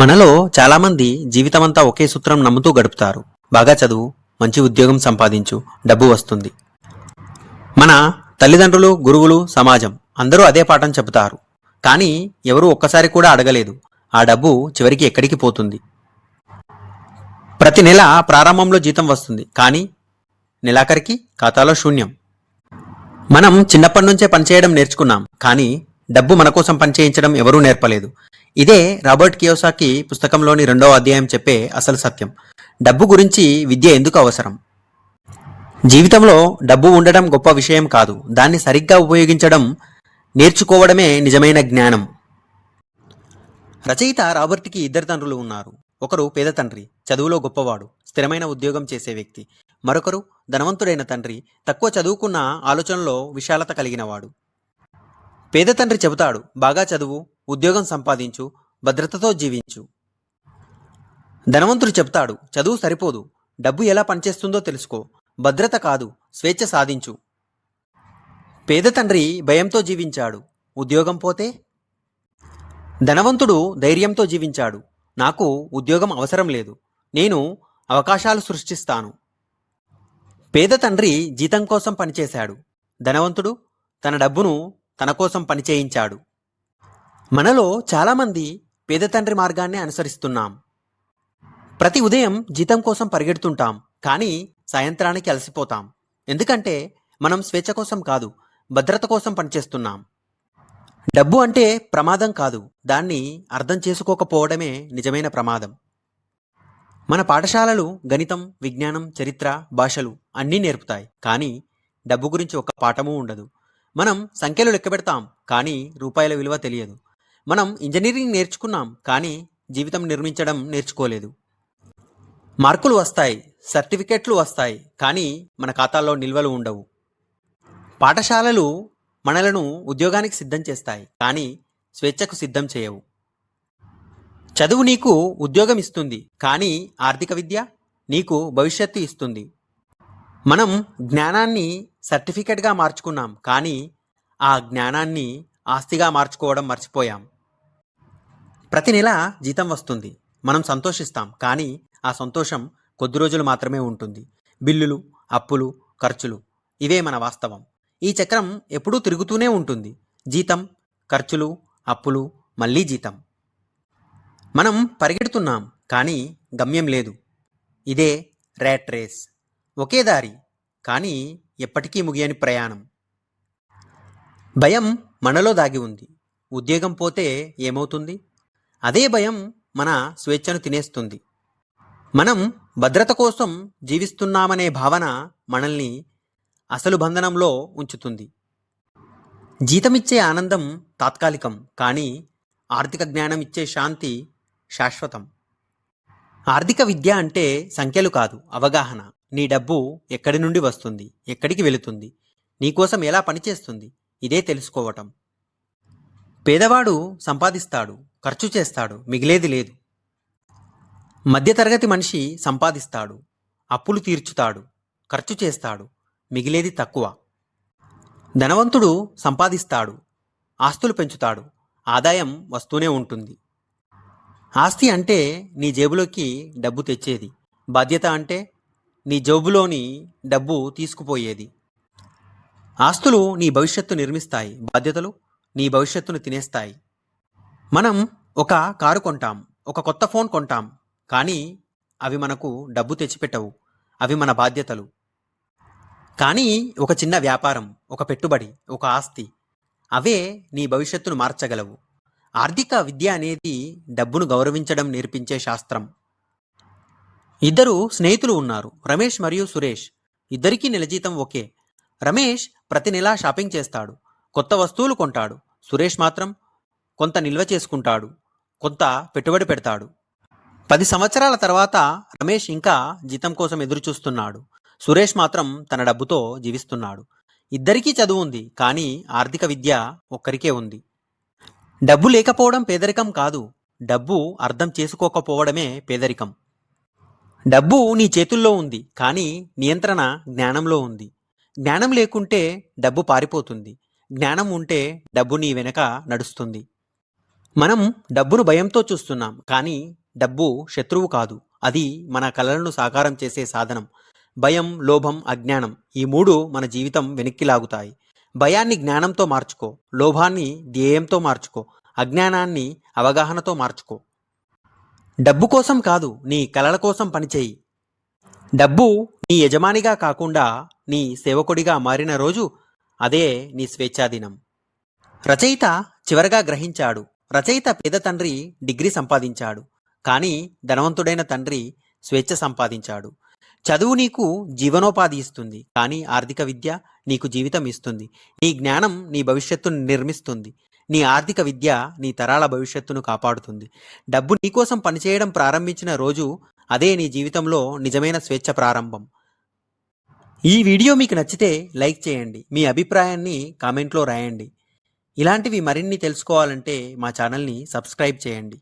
మనలో చాలామంది జీవితమంతా ఒకే సూత్రం నమ్ముతూ గడుపుతారు. బాగా చదువు మంచి ఉద్యోగం సంపాదించు డబ్బు వస్తుంది. మన తల్లిదండ్రులు గురువులు సమాజం అందరూ అదే పాఠం చెబుతారు. కానీ ఎవరూ ఒక్కసారి కూడా అడగలేదు. ఆ డబ్బు చివరికి ఎక్కడికి పోతుంది? ప్రతి నెల ప్రారంభంలో జీతం వస్తుంది. కానీ నెలాఖరికి ఖాతాలో శూన్యం. మనం చిన్నప్పటి నుంచే పనిచేయడం నేర్చుకున్నాం. కానీ డబ్బు మన కోసం పనిచేయించడం ఎవరూ నేర్పలేదు. ఇదే రాబర్ట్ కియోసాకి పుస్తకంలోని రెండవ అధ్యాయం చెప్పే అసలు సత్యం. డబ్బు గురించి విద్య ఎందుకు అవసరం? జీవితంలో డబ్బు ఉండడం గొప్ప విషయం కాదు. దాన్ని సరిగ్గా ఉపయోగించడం నేర్చుకోవడమే నిజమైన జ్ఞానం. రచయిత రాబర్ట్కి ఇద్దరు తండ్రులు ఉన్నారు. ఒకరు పేద తండ్రి చదువులో గొప్పవాడు స్థిరమైన ఉద్యోగం చేసే వ్యక్తి. మరొకరు ధనవంతుడైన తండ్రి తక్కువ చదువుకున్న ఆలోచనలో విశాలత కలిగినవాడు. పేద తండ్రి చెబుతాడు బాగా చదువు ఉద్యోగం సంపాదించు భద్రతతో జీవించు. ధనవంతుడు చెప్తాడు చదువు సరిపోదు డబ్బు ఎలా పనిచేస్తుందో తెలుసుకో భద్రత కాదు స్వేచ్ఛ సాధించు. పేద తండ్రి భయంతో జీవించాడు ఉద్యోగం పోతే? ధనవంతుడు ధైర్యంతో జీవించాడు నాకు ఉద్యోగం అవసరం లేదు నేను అవకాశాలు సృష్టిస్తాను. పేద తండ్రి జీతం కోసం పనిచేశాడు ధనవంతుడు తన డబ్బును తన కోసం పనిచేయించాడు మనలో చాలామంది పేద తండ్రి మార్గాన్ని అనుసరిస్తున్నాం. ప్రతి ఉదయం జీతం కోసం పరిగెడుతుంటాం కానీ సాయంత్రానికి అలసిపోతాం. ఎందుకంటే మనం స్వేచ్ఛ కోసం కాదు భద్రత కోసం పనిచేస్తున్నాం. డబ్బు అంటే ప్రమాదం కాదు దాన్ని అర్థం చేసుకోకపోవడమే నిజమైన ప్రమాదం. మన పాఠశాలలు గణితం విజ్ఞానం చరిత్ర భాషలు అన్నీ నేర్పుతాయి కానీ డబ్బు గురించి ఒక పాఠమూ ఉండదు. మనం సంఖ్యలు లెక్క పెడతాం కానీ రూపాయల విలువ తెలియదు. మనం ఇంజనీరింగ్ నేర్చుకున్నాం కానీ జీవితం నిర్మించడం నేర్చుకోలేదు. మార్కులు వస్తాయి సర్టిఫికెట్లు వస్తాయి కానీ మన ఖాతాల్లో నిల్వలు ఉండవు. పాఠశాలలు మనలను ఉద్యోగానికి సిద్ధం చేస్తాయి కానీ స్వేచ్ఛకు సిద్ధం చేయవు. చదువు నీకు ఉద్యోగం ఇస్తుంది కానీ ఆర్థిక విద్య నీకు భవిష్యత్తు ఇస్తుంది. మనం జ్ఞానాన్ని సర్టిఫికెట్గా మార్చుకున్నాం కానీ ఆ జ్ఞానాన్ని ఆస్తిగా మార్చుకోవడం మర్చిపోయాం. ప్రతి నెల జీతం వస్తుంది. మనం సంతోషిస్తాం కానీ ఆ సంతోషం కొద్ది రోజులు మాత్రమే ఉంటుంది. బిల్లులు అప్పులు ఖర్చులు ఇవే మన వాస్తవం. ఈ చక్రం ఎప్పుడూ తిరుగుతూనే ఉంటుంది. జీతం ఖర్చులు అప్పులు మళ్ళీ జీతం. మనం పరిగెడుతున్నాం కానీ గమ్యం లేదు. ఇదే ర్యాట్ రేస్. ఒకే దారి కానీ ఎప్పటికీ ముగియని ప్రయాణం. భయం మనలో దాగి ఉంది. ఉద్యోగం పోతే ఏమవుతుంది? అదే భయం మన స్వేచ్ఛను తినేస్తుంది. మనం భద్రత కోసం జీవిస్తున్నామనే భావన మనల్ని అసలు బంధనంలో ఉంచుతుంది. జీతమిచ్చే ఆనందం తాత్కాలికం కానీ ఆర్థిక జ్ఞానం ఇచ్చే శాంతి శాశ్వతం. ఆర్థిక విద్య అంటే సంఖ్యలు కాదు అవగాహన. నీ డబ్బు ఎక్కడి నుండి వస్తుంది? ఎక్కడికి వెళుతుంది? నీకోసం ఎలా పనిచేస్తుంది? ఇదే తెలుసుకోవటం. పేదవాడు సంపాదిస్తాడు ఖర్చు చేస్తాడు మిగిలేది లేదు. మధ్యతరగతి మనిషి సంపాదిస్తాడు అప్పులు తీర్చుతాడు ఖర్చు చేస్తాడు మిగిలేది తక్కువ. ధనవంతుడు సంపాదిస్తాడు ఆస్తులు పెంచుతాడు ఆదాయం వస్తూనే ఉంటుంది. ఆస్తి అంటే నీ జేబులోకి డబ్బు తెచ్చేది. బాధ్యత అంటే నీ జేబులోని డబ్బు తీసుకుపోయేది. ఆస్తులు నీ భవిష్యత్తు నిర్మిస్తాయి. బాధ్యతలు నీ భవిష్యత్తును తినేస్తాయి. మనం ఒక కారు కొంటాం. ఒక కొత్త ఫోన్ కొంటాం. కానీ అవి మనకు డబ్బు తెచ్చిపెట్టవు. అవి మన బాధ్యతలు. కానీ ఒక చిన్న వ్యాపారం ఒక పెట్టుబడి ఒక ఆస్తి అవే నీ భవిష్యత్తును మార్చగలవు. ఆర్థిక విద్య అనేది డబ్బును గౌరవించడం నేర్పించే శాస్త్రం. ఇద్దరు స్నేహితులు ఉన్నారు రమేష్ మరియు సురేష్. ఇద్దరికీ నెల జీతం ఒకే. రమేష్ ప్రతి నెలా షాపింగ్ చేస్తాడు కొత్త వస్తువులు కొంటాడు సురేష్ మాత్రం కొంత నిల్వ చేసుకుంటాడు కొంత పెట్టుబడి పెడతాడు. పది సంవత్సరాల తర్వాత రమేష్ ఇంకా జీతం కోసం ఎదురుచూస్తున్నాడు. సురేష్ మాత్రం తన డబ్బుతో జీవిస్తున్నాడు. ఇద్దరికీ చదువు ఉంది కానీ ఆర్థిక విద్య ఒక్కరికే ఉంది. డబ్బు లేకపోవడం పేదరికం కాదు డబ్బు అర్థం చేసుకోకపోవడమే పేదరికం. డబ్బు నీ చేతుల్లో ఉంది కానీ నియంత్రణ జ్ఞానంలో ఉంది. జ్ఞానం లేకుంటే డబ్బు పారిపోతుంది. జ్ఞానం ఉంటే డబ్బు నీ వెనక నడుస్తుంది. మనం డబ్బును భయంతో చూస్తున్నాం కానీ డబ్బు శత్రువు కాదు. అది మన కలలను సాకారం చేసే సాధనం. భయం లోభం అజ్ఞానం ఈ మూడు మన జీవితం వెనక్కి లాగుతాయి. భయాన్ని జ్ఞానంతో మార్చుకో లోభాన్ని ధ్యేయంతో మార్చుకో అజ్ఞానాన్ని అవగాహనతో మార్చుకో. డబ్బు కోసం కాదు నీ కలల కోసం పనిచేయి. డబ్బు నీ యజమానిగా కాకుండా నీ సేవకుడిగా మారిన రోజు అదే నీ స్వేచ్ఛాదినం. రచయిత చివరగా గ్రహించాడు. రచయిత పేద తండ్రి డిగ్రీ సంపాదించాడు. కానీ ధనవంతుడైన తండ్రి స్వేచ్ఛ సంపాదించాడు. చదువు నీకు జీవనోపాధి ఇస్తుంది. కానీ ఆర్థిక విద్య నీకు జీవితం ఇస్తుంది. నీ జ్ఞానం నీ భవిష్యత్తును నిర్మిస్తుంది. నీ ఆర్థిక విద్య నీ తరాల భవిష్యత్తును కాపాడుతుంది. డబ్బు నీకోసం పనిచేయడం ప్రారంభించిన రోజు అదే నీ జీవితంలో నిజమైన స్వేచ్ఛ ప్రారంభం. ఈ వీడియో మీకు నచ్చితే లైక్ చేయండి. మీ అభిప్రాయాన్ని కామెంట్లో రాయండి. ఇలాంటివి మరిన్ని తెలుసుకోవాలంటే మా ఛానల్ని సబ్స్క్రైబ్ చేయండి.